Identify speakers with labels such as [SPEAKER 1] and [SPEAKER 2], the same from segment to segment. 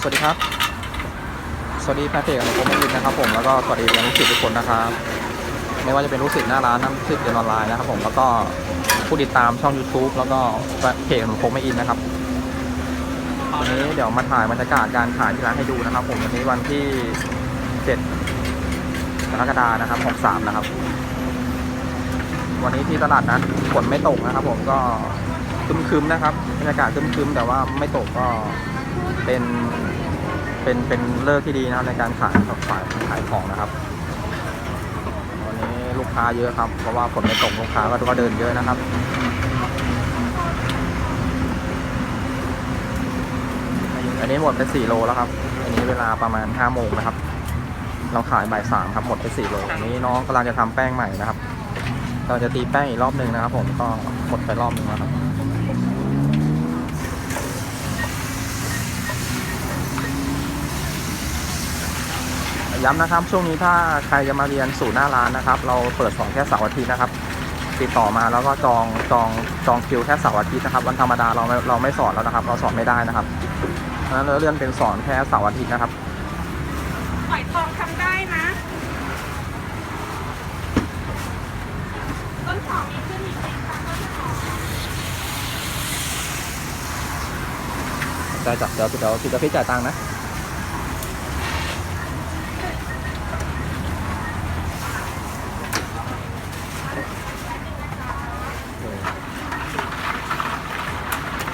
[SPEAKER 1] สวัสดีครับ สวัสดีแฟนเพจของผมมินนะครับผมแล้วก็สวัสดีลูกศิษย์ทุกคนนะครับไม่ว่าจะเป็นลูกศิษย์หน้าร้านน้ำศิษย์เรียนออนไลน์นะครับผมแล้วก็ผู้ติดตามช่อง YouTube แล้วก็เพจของผมไม่อินนะครับวันนี้เดี๋ยวมาถ่ายบรรยากาศการขายที่ร้านให้ดูนะครับ ผมวันนี้วันที่7กรกฎานะครับ63นะครับ วันนี้ที่ตลาดนัดฝนไม่ตกนะครับ ผมก็คึมๆนะครับบรรยากาศคึมๆแต่ว่าไม่ตกก็ เป็นเป็นเป็นเลิกที่ดีนะครับในการขายขายขายของนะครับวันนี้ลูกค้าเยอะครับ เพราะว่าฝนไม่ตกลูกค้าก็ก็เดินเยอะนะครับอันนี้หมดไป4โลแล้วครับ อันนี้เวลาประมาณ5โมงนะครับ เราขายบ่ายสามครับหมดไป4โลอันนี้น้องกำลังจะทำแป้งใหม่นะครับ เราจะตีแป้งอีกรอบหนึ่งนะครับ ผมก็หมดไปรอบหนึ่งแล้วครับ ย้ำนะครับ ช่วงนี้ถ้าใครจะมาเรียนสู่หน้าร้านนะครับ เราเปิดสอนแค่เสาร์อาทิตย์นะครับ ติดต่อมาแล้วก็จองจองจองคิวแค่เสาร์อาทิตย์นะครับ วันธรรมดาเราไม่เราไม่สอนแล้วนะครับ เราสอนไม่ได้นะครับเพราะฉะนั้นเราเลื่อนเป็นสอนแค่เสาร์อาทิตย์นะครับ
[SPEAKER 2] หอยทองทำได้นะ ต้นหอมมีขึ้นอีกไหมคะต้นหอม
[SPEAKER 1] ได้จ้ะเดี๋ยวเดี๋ยวพี่จะพี่จ่ายตังค์นะ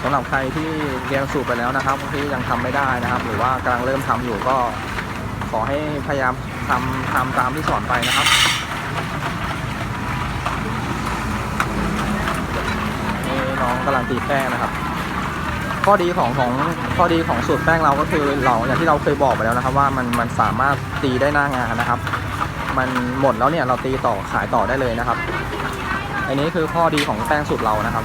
[SPEAKER 1] สำหรับใครที่เรียนสูตรไปแล้วนะครับที่ยังทำไม่ได้นะครับ หรือว่ากำลังเริ่มทำอยู่ก็ขอให้พยายามทำทำตามที่สอนไปนะครับนี่น้องกำลังตีแป้งนะครับ ข้อดีของของข้อดีของสูตรแป้งเราก็คือเราอย่างที่เราเคยบอกไปแล้วนะครับ ว่ามันมันสามารถตีได้หน้างานนะครับ มันหมดแล้วเนี่ยเราตีต่อขายต่อได้เลยนะครับ อันนี้คือข้อดีของแป้งสูตรเรานะครับ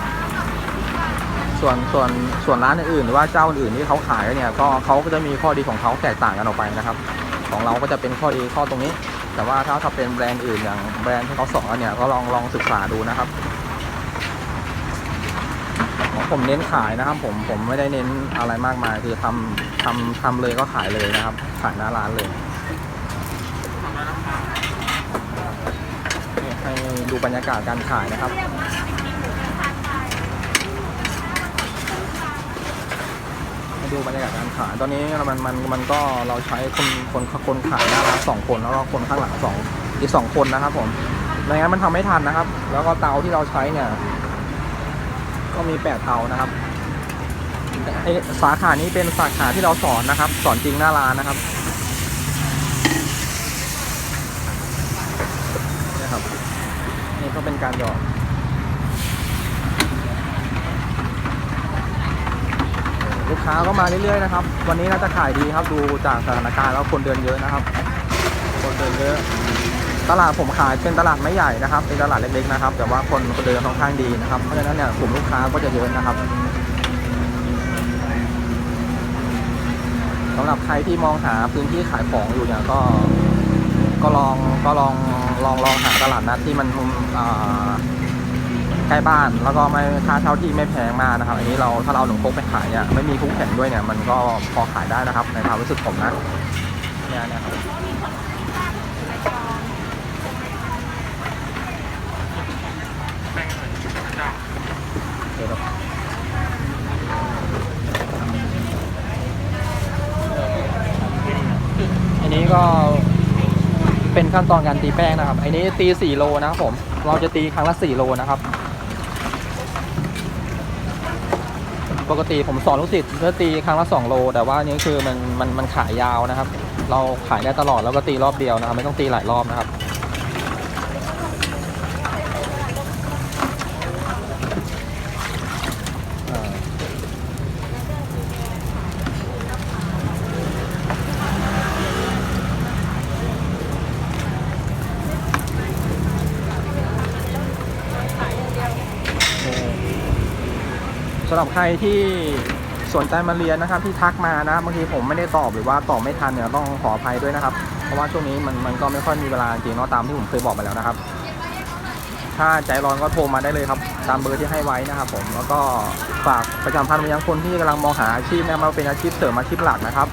[SPEAKER 1] ส่วนส่วนส่วนร้านอื่นหรือว่าเจ้าอื่นที่เขาขายเนี่ยก็เขาก็จะมีข้อดีของเขาแตกต่างกันออกไปนะครับ ของเราก็จะเป็นข้อดีข้อตรงนี้ แต่ว่าถ้าถ้าเป็นแบรนด์อื่นอย่างแบรนด์ที่เขาสอนเนี่ยก็ลองลองศึกษาดูนะครับผมเน้นขายนะครับ ผมผมไม่ได้เน้นอะไรมากมาย คือทำทำทำเลยก็ขายเลยนะครับ ขายหน้าร้านเลยให้ดูบรรยากาศการขายนะครับาดูบรรยากาศการขายตอนนี้มันมันมันก็เราใช้คนคนคนขายหน้าร้านสองคนแล้วก็คนข้างหลังสองอีกสองคนนะครับผมไม่งั้นมันทำไม่ทันนะครับ แล้วก็เตาที่เราใช้เนี่ย ก็มีแปดเตานะครับไอสาขานี้เป็นสาขาที่เราสอนนะครับ สอนจริงหน้าร้านนะครับนี่ครับ นี่ก็เป็นการหยอ กค้าก็มาเรื่อยๆนะครับ วันนี้น่าจะขายดีครับ ดูจากสถานการณ์แล้วคนเดินเยอะนะครับ คนเดินเยอะ ตลาดผมขายเป็นตลาดไม่ใหญ่นะครับ เป็นตลาดเล็กๆนะครับ แต่ว่าคนคนเดินค่อนข้างดีนะครับ เพราะฉะนั้นเนี่ยกลุ่มลูกค้าก็จะเยอะนะครับสำหรับใครที่มองหาพื้นที่ขายของอยู่เนี่ยก็ก็ลองก็ลองลองลองหาตลาดนัดที่มันอ่า ใกล้บ้าน แล้วก็ไม่ค่าเช่าที่ไม่แพงมากนะครับ อันนี้เราถ้าเราหนุ่มพกไปขายเนี่ยไม่มีคู่แข่งด้วยเนี่ยมันก็พอขายได้นะครับ ในความรู้สึกผมนะเนี่ยนะครับเดี๋ยวครับอันนี้ก็เป็นขั้นตอนการตีแป้งนะครับ อันนี้ตี 4 โลนะครับผม เราจะตีครั้งละ 4 โลนะครับ ปกติผมสอนลูกศิษย์เพื่อตีครั้งละ 2 โล แต่ว่านนี้คือมันมันมันขายยาวนะครับ เราขายได้ตลอดแล้วก็ตีรอบเดียวนะครับ ไม่ต้องตีหลายรอบนะครับ สำหรับใครที่สนใจมาเรียนนะครับที่ทักมานะบางทีผมไม่ได้ตอบหรือว่าตอบไม่ทันเนี่ยต้องขออภัยด้วยนะครับ เพราะว่าช่วงนี้มันมันก็ไม่ค่อยมีเวลาจริงเนาะตามที่ผมเคยบอกไปแล้วนะครับ ถ้าใจร้อนก็โทรมาได้เลยครับ ตามเบอร์ที่ให้ไว้นะครับ ผมแล้วก็ฝากประชาพันธ์ไปยังคนที่กำลังมองหาอาชีพนะครับมาเป็นอาชีพเสริมอาชีพหลักนะครับ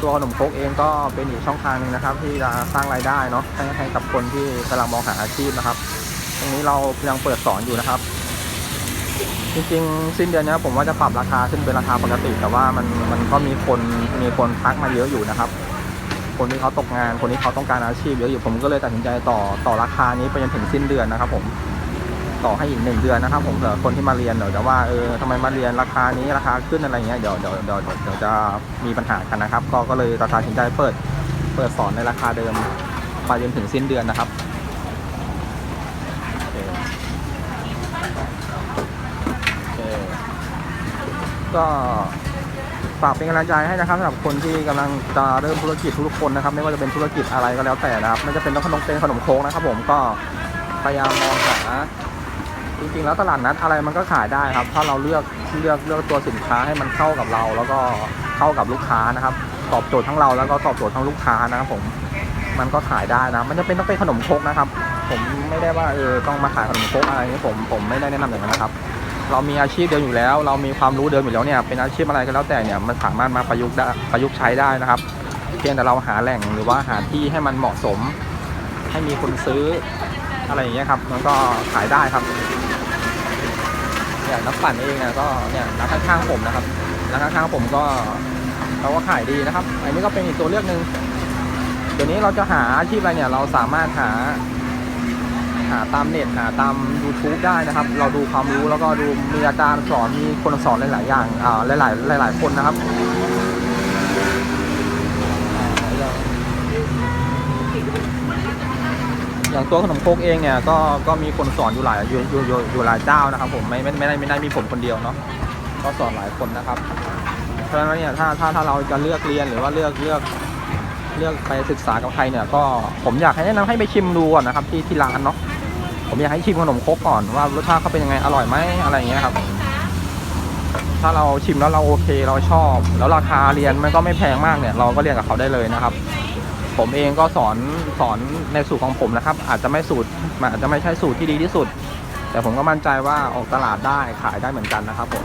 [SPEAKER 1] ตัวขนมคกเองก็เป็นอีกช่องทางหนึ่งนะครับ ที่จะสร้างรายได้เนาะให้ให้กับคนที่กำลังมองหาอาชีพนะครับ ตรงนี้เรายังเปิดสอนอยู่นะครับ จริงๆ สิ้นเดือนนี้ผมว่าจะปรับราคาขึ้นเป็นราคาปกติ แต่ว่ามันมันก็มีคนมีคนทักมาเยอะอยู่นะครับ คนที่เขาตกงานคนที่เขาต้องการอาชีพเยอะอยู่ผมก็เลยตัดสินใจต่อต่อราคานี้ไปจนถึงสิ้นเดือนนะครับ ผมต่อให้อีกหนึ่งเดือนนะครับ ผมเผื่อคนที่มาเรียนเดี๋ยวจะว่าเออทำไมมาเรียนราคานี้ราคาขึ้นอะไรเงี้ยเดี๋ยวเดี๋ยวเดี๋ยวเดี๋ยวจะมีปัญหากันนะครับ ก็ก็เลยตัดสินใจเปิดเปิดสอนในราคาเดิมไปจนถึงสิ้นเดือนนะครับโอเคโอเค ก็ฝากเป็นกำลังใจให้นะครับสำหรับคนที่กำลังจะเริ่มธุรกิจทุกคนนะครับ ไม่ว่าจะเป็นธุรกิจอะไรก็แล้วแต่นะครับไม่จะเป็นต้องขนมเป็นขนมโค้งนะครับ ผมก็พยายามมองหาจริงๆแล้วตลาดนัดอะไรมันก็ขายได้ครับ ถ้าเราเลือกเลือกเลือกตัวสินค้าให้มันเข้ากับเรา แล้วก็เข้ากับลูกค้านะครับ ตอบโจทย์ทั้งเราแล้วก็ตอบโจทย์ทั้งลูกค้านะครับผมมันก็ขายได้นะมันจะเป็นต้องเป็นขนมโครกนะครับ ผมไม่ได้ว่าเออต้องมาขายขนมโครกอะไรนี้ผมผมไม่ได้แนะนำอย่างนั้นนะครับ เรามีอาชีพเดิมอยู่แล้ว เรามีความรู้เดิมอยู่แล้วเนี่ยเป็นอาชีพอะไรก็แล้วแต่เนี่ยมันสามารถมาประยุกต์ได้ประยุกต์ใช้ได้นะครับ เพียงแต่เราหาแหล่งหรือว่าหาที่ให้มันเหมาะสม ให้มีคนซื้ออะไรอย่างเงี้ยครับมันก็ขายได้ครับเนี่ยนักปั่นเองนี่ยก็เนี่ยร้านข้างๆผมนะครับร้านข้างๆผมก็เขาก็ขายดีนะครับ อันนี้ก็เป็นอีกตัวเลือกหนึ่งเดี๋ยวนี้เราจะหาอาชีพอะไรเนี่ยเราสามารถหา หาตามเน็ตหาตาม YouTube ได้นะครับ เราดูความรู้แล้วก็ดูมีอาจารย์สอนมีคนสอนหลาย ๆ อย่างอ่าหลาย ๆ หลาย ๆ คนนะครับอย่างตัวขนมโคกเองเนี่ยก็ก็มีคนสอนอยู่หลายอยู่อยู่อยู่อยู่หลายเจ้านะครับ ผมไม่ไม่ไม่ได้ไม่ได้มีผมคนเดียวเนาะก็สอนหลายคนนะครับ เพราะฉะนั้นเนี่ยถ้าถ้าถ้าเราจะเลือกเรียนหรือว่าเลือกเลือกเลือกไปศึกษากับใครเนี่ยก็ผมอยากให้แนะนำให้ไปชิมดูก่อนนะครับที่ที่ร้านเนาะ ผมอยากให้ชิมขนมครกก่อนว่ารสชาติเขาเป็นยังไงอร่อยไหมอะไรอย่างเงี้ยครับ ถ้าเราชิมแล้วเราโอเคเราชอบ แล้วราคาเรียนมันก็ไม่แพงมากเนี่ย เราก็เรียนกับเขาได้เลยนะครับ ผมเองก็สอนสอนในสูตรของผมนะครับ อาจจะไม่สูตรอาจจะไม่ใช่สูตรที่ดีที่สุด แต่ผมก็มั่นใจว่าออกตลาดได้ขายได้เหมือนกันนะครับผม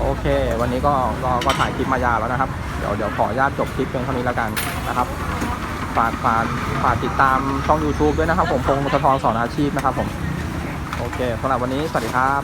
[SPEAKER 1] โอเค วันนี้ก็ก็ก็ถ่ายคลิปมายาวแล้วนะครับ เดี๋ยวเดี๋ยวขออนุญาตจบคลิปเพียงเท่านี้แล้วกันนะครับ ฝากฝากฝากติดตามช่อง YouTube ด้วยนะครับผมพงศธรสอนอาชีพนะครับผม โอเคสำหรับวันนี้สวัสดีครับ